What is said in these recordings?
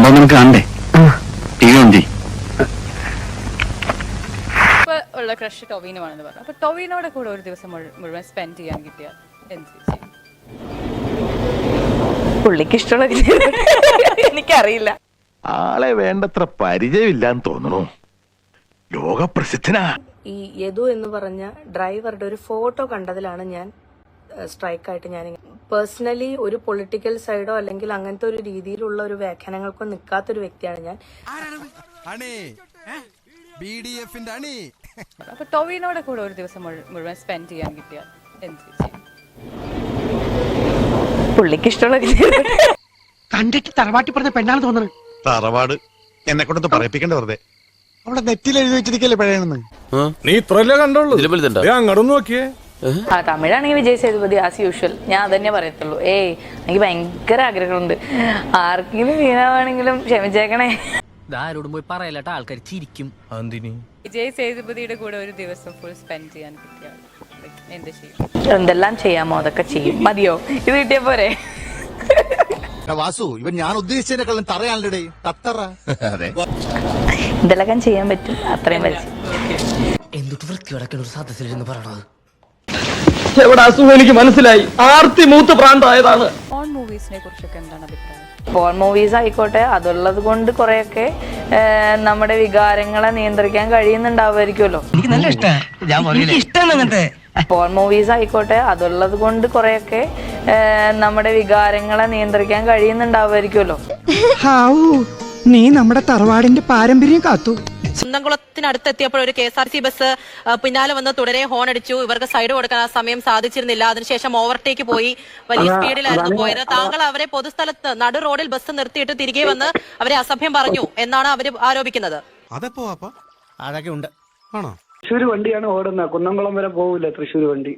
സംഭവം നമുക്ക് കാണണ്ടേ? ടി വി ഉള്ള ക്രഷ് ടൊവിനോമാണെന്ന് പറഞ്ഞു. അപ്പൊ ടൊവിനോടെ കൂടെ ഒരു ദിവസം മുഴു- മുഴുവൻ സ്പെൻഡ് ചെയ്യാൻ കിട്ടിയ എന്ത് പുള്ളിക്ക് ഇഷ്ടമുള്ള എനിക്കറിയില്ല. ആളെ വേണ്ടത്ര പരിചയമില്ലാന്ന് തോന്നുന്നു. ലോകപ്രസിദ്ധനാ. ഈ യദു എന്ന് പറഞ്ഞ ഡ്രൈവറുടെ ഒരു ഫോട്ടോ കണ്ടതിലാണ് ഞാൻ സ്ട്രൈക്കായിട്ട് ഞാൻ പേഴ്സണലി ഒരു പൊളിറ്റിക്കൽ സൈഡോ അല്ലെങ്കിൽ അങ്ങനത്തെ ഒരു രീതിയിലുള്ള ഒരു വ്യാഖ്യാനങ്ങൾക്കോ നിൽക്കാത്തൊരു വ്യക്തിയാണ് ഞാൻ. ടോവിനോടെ അപ്പൊ കൂടെ ഒരു ദിവസം മുഴു- മുഴുവൻ സ്പെൻഡ് ചെയ്യാൻ കിട്ടിയാൽ എന്ത് പുള്ളിക്ക് ഇഷ്ടമുള്ള കണ്ടിട്ട് തറവാട്ടി പറഞ്ഞ പെണ്ണാണ് തോന്നുന്നത് തറവാട്. എന്നെ കൊണ്ടൊന്ന് പറയിപ്പിക്കണ്ട വെറുതെ. അവിടെ നെറ്റിൽ എഴുതി വെച്ചിരിക്കല്ലേ പഴയണെന്ന് നീ ഇത്രല്ലേ കണ്ടോളൂ അങ്ങോട്ടൊന്ന് നോക്കിയേ. ആ തമിഴാണെങ്കിൽ വിജയ് സേതുപതി ആസ് യൂഷ്വൽ ഞാൻ അതന്നെ പറയത്തുള്ളൂ. ഏയ് എനിക്ക് ഭയങ്കര ആഗ്രഹമുണ്ട് ആർക്കെങ്കിലും വീണാവാണെങ്കിലും ക്ഷമിച്ചേക്കണേ. ആരോടും പോയി പറയലട്ടോ ആൾക്കാർ ചിരിക്കും. വിജയ് സേതുപതിയുടെ കൂടെ ഒരു ദിവസം ഫുൾ സ്പെൻഡ് ചെയ്യാൻ ചെയ്യും? എന്തെല്ലാം ചെയ്യാമോ അതൊക്കെ ചെയ്യും. മതിയോ? ഇത് കിട്ടിയ പോരെ. വാസു ഇവൻ ഞാൻ ഉദ്ദേശിച്ചതിനെക്കാളും തറയാണല്ലേ തത്തറ. എന്തെല്ലാം ചെയ്യാൻ പറ്റും. അത്രയും വലിച്ചു. എന്തൊട്ട് വൃത്തി കിടക്കുന്ന ഒരു സദസ്സിലിരുന്ന് പറയണത്? എവിടെ അസുഖം എനിക്ക് മനസ്സിലായി? ആർത്തി മൂത്ത് പ്രാന്തായതാണ്. ഓൺ മൂവീസിനെ കുറിച്ചൊക്കെ എന്താണ് അഭിപ്രായം? പോൺ മൂവീസ് ആയിക്കോട്ടെ അതുള്ളത് കൊണ്ട് കുറെയൊക്കെ നമ്മുടെ വികാരങ്ങളെ നിയന്ത്രിക്കാൻ കഴിയുന്നുണ്ടാവുമായിരിക്കുമല്ലോ. എനിക്ക് നല്ല ഇഷ്ടമാണ് ഇഷ്ടമാണ് അങ്ങനത്തെ. പോൺ മൂവീസ് ആയിക്കോട്ടെ അതുള്ളത് കൊണ്ട് കുറെയൊക്കെ നമ്മുടെ വികാരങ്ങളെ നിയന്ത്രിക്കാൻ കഴിയുന്നുണ്ടാവുമായിരിക്കുമല്ലോ. നീ നമ്മുടെ തറവാടിന്റെ പാരമ്പര്യം കാത്തു. കുന്നംകുളത്തിനടുത്തെത്തിയപ്പോൾ ഒരു K S R T C പിന്നാലെ വന്ന് തുടരെ ഹോൺ അടിച്ചു ഇവർക്ക് സൈഡ് കൊടുക്കാൻ ആ സമയം സാധിച്ചിരുന്നില്ല. അതിനുശേഷം ഓവർടേക്ക് പോയി. വലിയ സ്പീഡിലായിരുന്നു പോയത്. താങ്കൾ അവരെ പൊതുസ്ഥലത്ത് നടു റോഡിൽ ബസ് നിർത്തിയിട്ട് തിരികെ വന്ന് അവരെ അസഭ്യം പറഞ്ഞു എന്നാണ് അവർ ആരോപിക്കുന്നത്. അതെപ്പോ അതൊക്കെ ഉണ്ട്. ആണോ? തൃശ്ശൂർ വണ്ടിയാണ് ഓടുന്നത്. കുന്നംകുളം വരെ പോവില്ല തൃശ്ശൂർ വണ്ടി.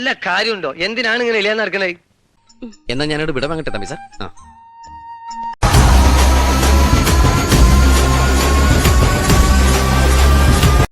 ഇല്ല കാര്യമുണ്ടോ? എന്തിനാണ് ഇങ്ങനെ ഇല്ലാന്ന് നടക്കണേ? എന്നാ ഞാനോട് വിടവാങ്ങട്ടെ തമ്പി സാർ.